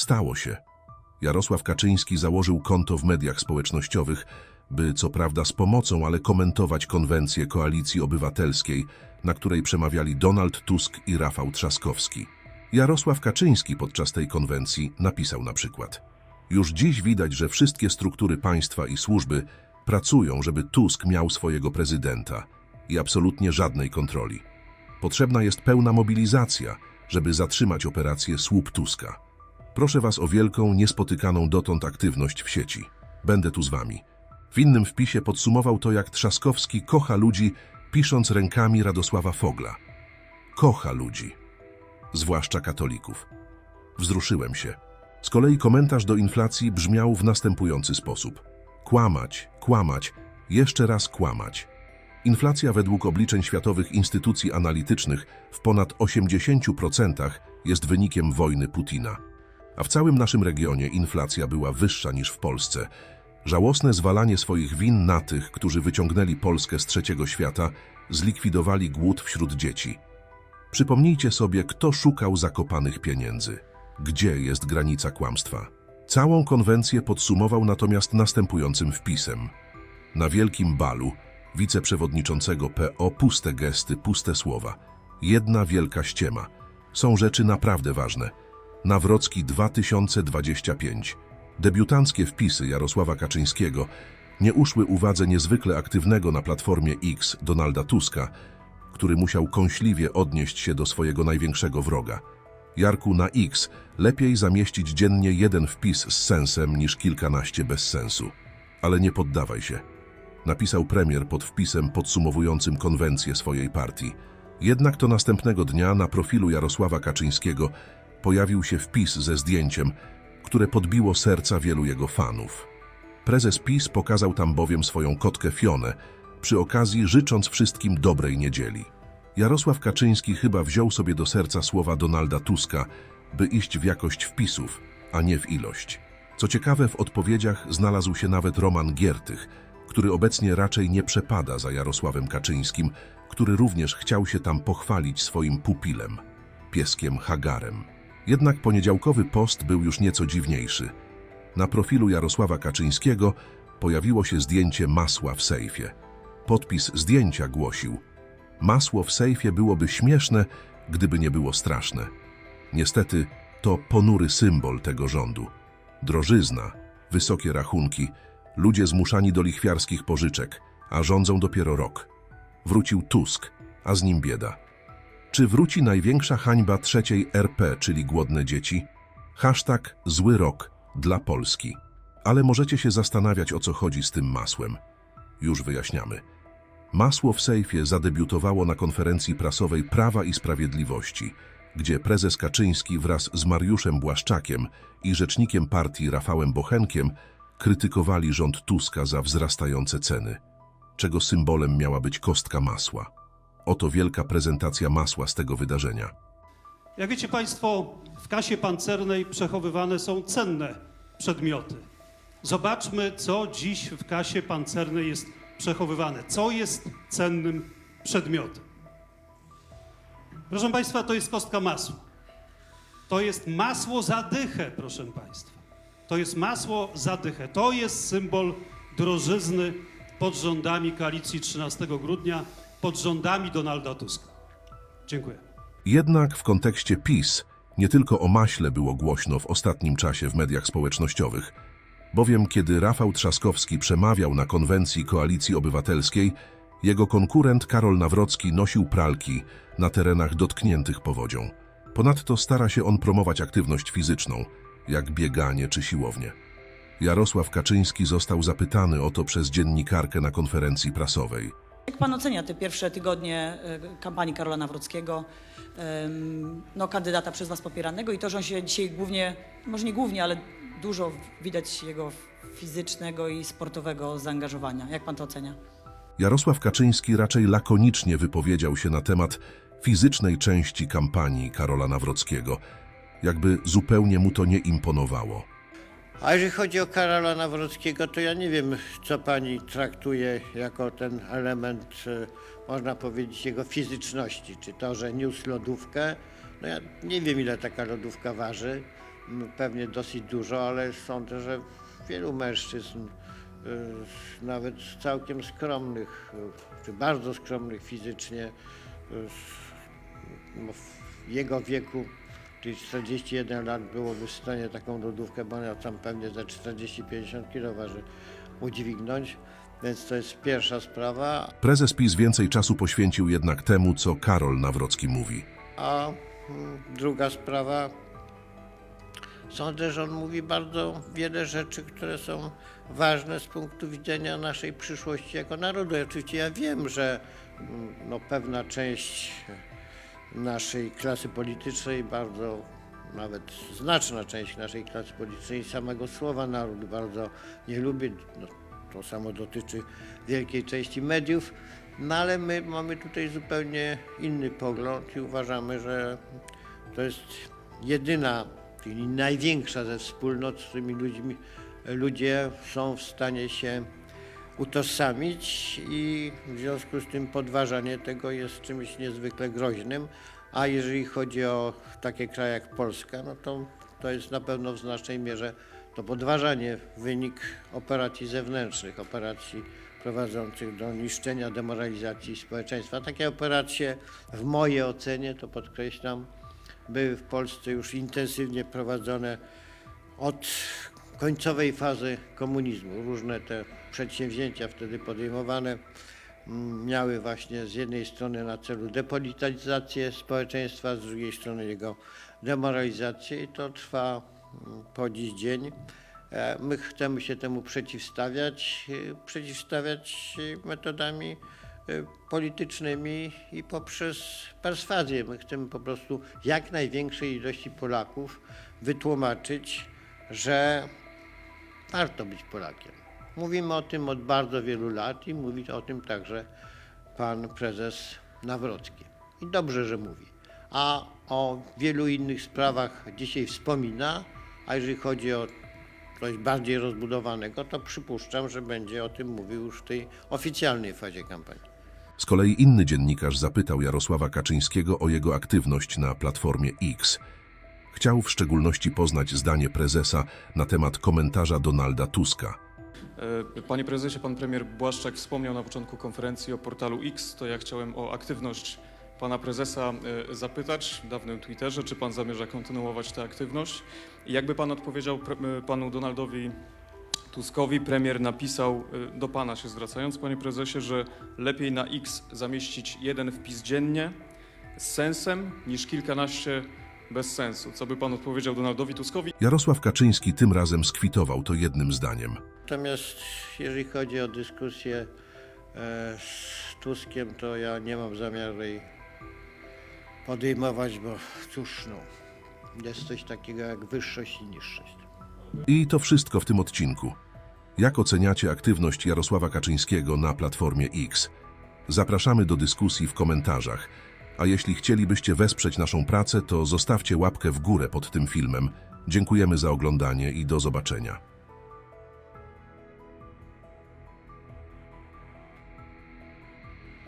Stało się. Jarosław Kaczyński założył konto w mediach społecznościowych, by co prawda z pomocą, ale komentować konwencję Koalicji Obywatelskiej, na której przemawiali Donald Tusk i Rafał Trzaskowski. Jarosław Kaczyński podczas tej konwencji napisał na przykład Już dziś widać, że wszystkie struktury państwa i służby pracują, żeby Tusk miał swojego prezydenta i absolutnie żadnej kontroli. Potrzebna jest pełna mobilizacja, żeby zatrzymać operację Słup Tuska. Proszę Was o wielką, niespotykaną dotąd aktywność w sieci. Będę tu z Wami. W innym wpisie podsumował to, jak Trzaskowski kocha ludzi, pisząc rękami Radosława Fogla. Kocha ludzi. Zwłaszcza katolików. Wzruszyłem się. Z kolei komentarz do inflacji brzmiał w następujący sposób. Kłamać, kłamać, jeszcze raz kłamać. Inflacja według obliczeń światowych instytucji analitycznych w ponad 80% jest wynikiem wojny Putina. A w całym naszym regionie inflacja była wyższa niż w Polsce. Żałosne zwalanie swoich win na tych, którzy wyciągnęli Polskę z trzeciego świata, zlikwidowali głód wśród dzieci. Przypomnijcie sobie, kto szukał zakopanych pieniędzy. Gdzie jest granica kłamstwa? Całą konwencję podsumował natomiast następującym wpisem. Na wielkim balu wiceprzewodniczącego PO puste gesty, puste słowa. Jedna wielka ściema. Są rzeczy naprawdę ważne. Nawrocki 2025. Debiutanckie wpisy Jarosława Kaczyńskiego nie uszły uwadze niezwykle aktywnego na Platformie X Donalda Tuska, który musiał kąśliwie odnieść się do swojego największego wroga. Jarku, na X lepiej zamieścić dziennie jeden wpis z sensem niż kilkanaście bez sensu. Ale nie poddawaj się. Napisał premier pod wpisem podsumowującym konwencję swojej partii. Jednak to następnego dnia na profilu Jarosława Kaczyńskiego pojawił się wpis ze zdjęciem, które podbiło serca wielu jego fanów. Prezes PiS pokazał tam bowiem swoją kotkę Fionę, przy okazji życząc wszystkim dobrej niedzieli. Jarosław Kaczyński chyba wziął sobie do serca słowa Donalda Tuska, by iść w jakość wpisów, a nie w ilość. Co ciekawe, w odpowiedziach znalazł się nawet Roman Giertych, który obecnie raczej nie przepada za Jarosławem Kaczyńskim, który również chciał się tam pochwalić swoim pupilem, pieskiem Hagarem. Jednak poniedziałkowy post był już nieco dziwniejszy. Na profilu Jarosława Kaczyńskiego pojawiło się zdjęcie masła w sejfie. Podpis zdjęcia głosił: Masło w sejfie byłoby śmieszne, gdyby nie było straszne. Niestety, to ponury symbol tego rządu. Drożyzna, wysokie rachunki, ludzie zmuszani do lichwiarskich pożyczek, a rządzą dopiero rok. Wrócił Tusk, a z nim bieda. Czy wróci największa hańba trzeciej RP, czyli głodne dzieci? Hashtag zły rok dla Polski. Ale możecie się zastanawiać, o co chodzi z tym masłem. Już wyjaśniamy. Masło w sejfie zadebiutowało na konferencji prasowej Prawa i Sprawiedliwości, gdzie prezes Kaczyński wraz z Mariuszem Błaszczakiem i rzecznikiem partii Rafałem Bochenkiem krytykowali rząd Tuska za wzrastające ceny, czego symbolem miała być kostka masła. Oto wielka prezentacja masła z tego wydarzenia. Jak wiecie Państwo, w kasie pancernej przechowywane są cenne przedmioty. Zobaczmy, co dziś w kasie pancernej jest przechowywane. Co jest cennym przedmiotem? Proszę Państwa, to jest kostka masła. To jest masło za dychę, proszę Państwa. To jest masło za dychę. To jest symbol drożyzny pod rządami koalicji 13 grudnia, pod rządami Donalda Tuska. Dziękuję. Jednak w kontekście PiS nie tylko o maśle było głośno w ostatnim czasie w mediach społecznościowych, bowiem kiedy Rafał Trzaskowski przemawiał na konwencji Koalicji Obywatelskiej, jego konkurent Karol Nawrocki nosił pralki na terenach dotkniętych powodzią. Ponadto stara się on promować aktywność fizyczną, jak bieganie czy siłownie. Jarosław Kaczyński został zapytany o to przez dziennikarkę na konferencji prasowej. Jak pan ocenia te pierwsze tygodnie e, kampanii Karola Nawrockiego, no, kandydata przez was popieranego i to, że on się dzisiaj głównie, może nie głównie, ale dużo widać jego fizycznego i sportowego zaangażowania. Jak pan to ocenia? Jarosław Kaczyński raczej lakonicznie wypowiedział się na temat fizycznej części kampanii Karola Nawrockiego, jakby zupełnie mu to nie imponowało. A jeżeli chodzi o Karola Nawrockiego, to ja nie wiem, co pani traktuje jako ten element, e, można powiedzieć, jego fizyczności. Czy to, że niósł lodówkę? No ja nie wiem, ile taka lodówka waży. pewnie dosyć dużo, ale sądzę, że wielu mężczyzn, y, nawet całkiem skromnych, y, czy bardzo skromnych fizycznie, no, w jego wieku, czyli 41 lat, byłoby w stanie taką lodówkę, bo ona tam pewnie za 40-50 kg waży, udźwignąć. Więc to jest pierwsza sprawa. Prezes PiS więcej czasu poświęcił jednak temu, co Karol Nawrocki mówi. A mm, druga sprawa, sądzę, że on mówi bardzo wiele rzeczy, które są ważne z punktu widzenia naszej przyszłości jako narodu. I oczywiście ja wiem, że mm, no, pewna część naszej klasy politycznej, bardzo nawet znaczna część naszej klasy politycznej, samego słowa naród bardzo nie lubi. No, to samo dotyczy wielkiej części mediów. No ale my mamy tutaj zupełnie inny pogląd i uważamy, że to jest jedyna, czyli największa ze wspólnot, z którymi ludźmi, ludzie są w stanie się utożsamić i w związku z tym podważanie tego jest czymś niezwykle groźnym. A jeżeli chodzi o takie kraje jak Polska, no to to jest na pewno w znacznej mierze to podważanie wynik operacji zewnętrznych, operacji prowadzących do niszczenia, demoralizacji społeczeństwa. Takie operacje w mojej ocenie, to podkreślam, były w Polsce już intensywnie prowadzone od końcowej fazy komunizmu. Różne te przedsięwzięcia wtedy podejmowane mm, miały właśnie z jednej strony na celu depolityzację społeczeństwa, z drugiej strony jego demoralizację i to trwa mm, po dziś dzień. E, My chcemy się temu przeciwstawiać, e, przeciwstawiać metodami e, politycznymi i poprzez perswazję. My chcemy po prostu jak największej ilości Polaków wytłumaczyć, że warto być Polakiem. Mówimy o tym od bardzo wielu lat i mówi o tym także pan prezes Nawrocki. I dobrze, że mówi. A o wielu innych sprawach dzisiaj wspomina, a jeżeli chodzi o coś bardziej rozbudowanego, to przypuszczam, że będzie o tym mówił już w tej oficjalnej fazie kampanii. Z kolei inny dziennikarz zapytał Jarosława Kaczyńskiego o jego aktywność na Platformie X. Chciał w szczególności poznać zdanie prezesa na temat komentarza Donalda Tuska. E, Panie prezesie, pan premier Błaszczak wspomniał na początku konferencji o portalu X, to ja chciałem o aktywność pana prezesa e, zapytać w dawnym Twitterze, czy pan zamierza kontynuować tę aktywność? Jakby pan odpowiedział panu Donaldowi Tuskowi, premier napisał e, do pana się zwracając, panie prezesie, że lepiej na X zamieścić jeden wpis dziennie z sensem niż kilkanaście bez sensu. Co by pan odpowiedział Donaldowi Tuskowi? Jarosław Kaczyński tym razem skwitował to jednym zdaniem. Natomiast jeżeli chodzi o dyskusję e, z Tuskiem, to ja nie mam zamiaru jej podejmować, bo cóż, no, jest coś takiego jak wyższość i niższość. I to wszystko w tym odcinku. Jak oceniacie aktywność Jarosława Kaczyńskiego na Platformie X? Zapraszamy do dyskusji w komentarzach. A jeśli chcielibyście wesprzeć naszą pracę, to zostawcie łapkę w górę pod tym filmem. Dziękujemy za oglądanie i do zobaczenia.